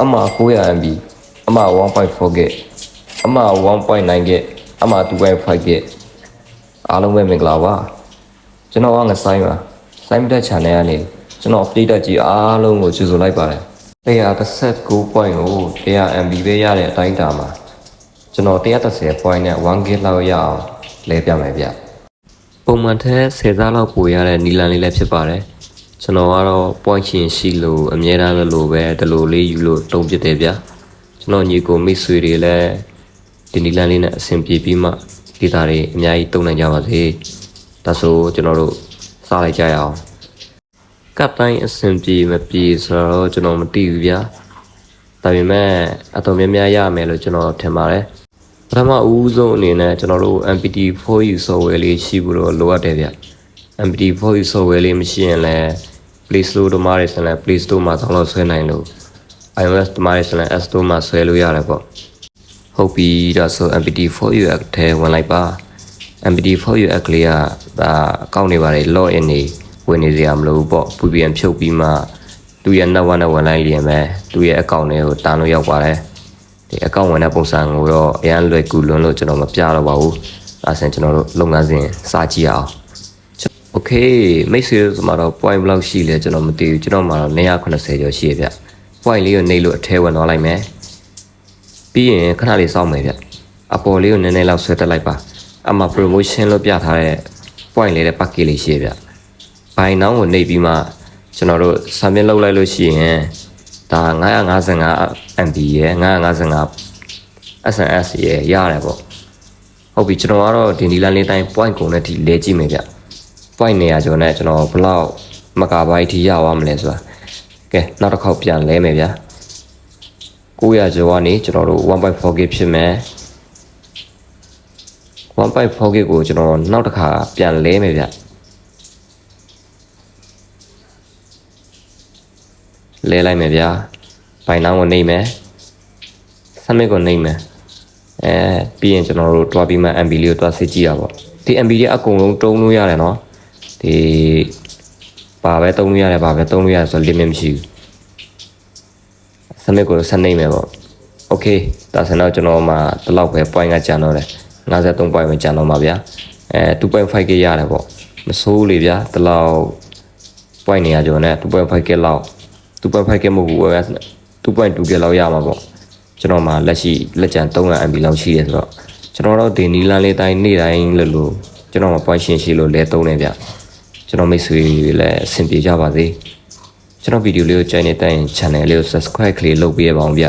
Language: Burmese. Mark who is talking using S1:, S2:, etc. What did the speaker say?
S1: အမ 900MB အမ 1.4GB အမ 1.9GB အမ 2.5GB အားလုံးပဲမင်္ဂလာပါကျွန်တော်ကငဆိုင်ပါစိုင်းမတက် channel ကနေကျွန်တော် update တက်ကြီးအားလုံးကိုကြိုဆိုလိုက်ပါတယ်139 point ကို 100MB ပဲရတဲ့အတိုင်းအတာမှာကျွန်တော်130 point နဲ့ 1GB လောက်ရအောင်လဲပြမယ်ဗျပုံမှန်ထက်10စားလောက်ပိုရတဲ့နီလန်လေးလည်းဖြစ်ပါတယ် ကျွန်တော်ကတော့ point ချင်းရှိလို့အများအားလို့ပဲဒီလိုလေးယူလို့တုံးပစ်တယ်ဗျကျွန်တော်ညီကိုမိတ်ဆွေတွေလည်းဒီနီလန်လေးနဲ့အဆင်ပြေပြီးမှဒေတာတွေအများကြီးတုံးနိုင်ကြပါစေဒါဆိုကျွန်တော်တို့စားလိုက်ကြရအောင်ကပ်တိုင်းအဆင်ပြေမပြေဆိုတော့ကျွန်တော်မသိဘူးဗျာဒါပေမဲ့အတော်များများရမယ်လို့ကျွန်တော်ထင်ပါတယ်ပထမအဦးဆုံးအနေနဲ့ကျွန်တော်တို့ MPT4U software လေးရှိဖို့တော့လိုအပ်တယ်ဗျ MPT4U software လေးမရှိရင်လည်း Play Store တို့မှာရစလည်း Play Store မှာ download ဆွဲနိုင်လို့ iOS တို့မှာရစလည်း App Store မှာဆွဲလို့ရတယ်ပေါ့ဟုတ်ပြီဒါဆို MPT4U app ထဲဝင်လိုက်ပါ MPT4U app ကလေးကဒါအကောင့်တွေပါတယ် log in နေဝင်နေစရာမလိုဘူးပေါ့ VPN ဖြုတ်ပြီးမှသူ့ရဲ့ network နဲ့ဝင်လိုက်ရင်ပဲသူ့ရဲ့ account တွေကိုတားလို့ရောက်ပါတယ်ဒီ account ဝင်တဲ့ပုံစံကိုတော့အရန်လွယ်ကူလွန်းလို့ကျွန်တော်မပြတော့ပါဘူးအဲဒါဆိုရင်ကျွန်တော်တို့လုပ်ငန်းစဉ်စကြည့်အောင် okay မိတ်ဆွေတို့မှာတော့ point ဘယ်လောက်ရှိလဲကျွန်တော်မသိဘူးကျွန်တော်မှာတော့180ကျော်ရှိရဗျ point လေးကိုနှိပ်လို့အထဲဝင်သွားလိုက်မယ်ပြီးရင်ခဏလေးစောင့်မယ်ဗျအပေါ်လေးကိုနည်းနည်းလောက်ဆွဲတက်လိုက်ပါအမှ promotion လို့ပြထားတဲ့ point လေးတဲ့ package လေးရှိရဗျဘိုင်နောင်းကိုနှိပ်ပြီးမှကျွန်တော်တို့ဆံပြင်းလောက်လိုက်လို့ရှိရင်ဒါ955 MB ရယ်955 SMS ရယ်ရတယ်ပေါ့ဟုတ်ပြီကျွန်တော်ကတော့ဒီနီလန်လေးတိုင်း point ကုန်တဲ့ဒီလဲကြည့်မယ်ဗျ point နေရာကျော်နဲ့ကျွန်တော်ဘလောက်မကာဘိုက်ထိရသွားမလဲဆိုတာကဲနောက်တစ်ခေါက်ပြန်လဲမယ်ဗျာ900ကျော်ကနေကျွန်တော်တို့ 1.4K ဖြစ်မယ် 1.4K ကိုကျွန်တော်နောက်တစ်ခါပြန်လဲမယ်ဗျလဲလိုက်မယ်ဗျာဘိုင်နောင်းကိုနှိမ့်မယ်ဆမစ်ကိုနှိမ့်မယ်အဲပြီးရင်ကျွန်တော်တို့တွားပြီးမှ MB လေးကိုတွားစစ်ကြည့်ရပါဒီ MB တွေအကုန်လုံးတုံးလို့ရတယ်နော် ဒီပါပဲတုံးလို့ရတယ်ပါပဲတုံးလို့ရတယ်ဆိုတော့ limit မရှိဘူးစနစ်ကိုစနေမယ်ပေါ့ okay ဒါဆိုတော့ကျွန်တော်မှဒီလောက်ပဲ point ကကျန်တော့တယ်53 point ပဲကျန်တော့မှာဗျာအဲ 2.5k ရတယ်ပေါ့မဆိုးလေဗျာဒီလောက် point နေရကျွန်တော်နဲ့ 2.5k လောက် 2.5k မဟုတ်ဘူးပဲ 2.2k လောက်ရမှာပေါ့ကျွန်တော်မှလက်ရှိလက်ကျန် 300MB လောက်ရှိတယ်ဆိုတော့ကျွန်တော်တို့ဒီနီလန်လေးတိုင်းနေ့တိုင်းလို့လို့ကျွန်တော်မှ point ရှင်ရှိလို့လဲသုံးနေဗျာ ကျွန်တော်မိတ်ဆွေတွေလည်းအဆင်ပြေကြပါစေကျွန်တော်ဗီဒီယိုလေးကိုကြိုက်နေတဲ့ရင် channel လေးကို subscribe ကလေးလုပ်ပေးရပါအောင်ဗျ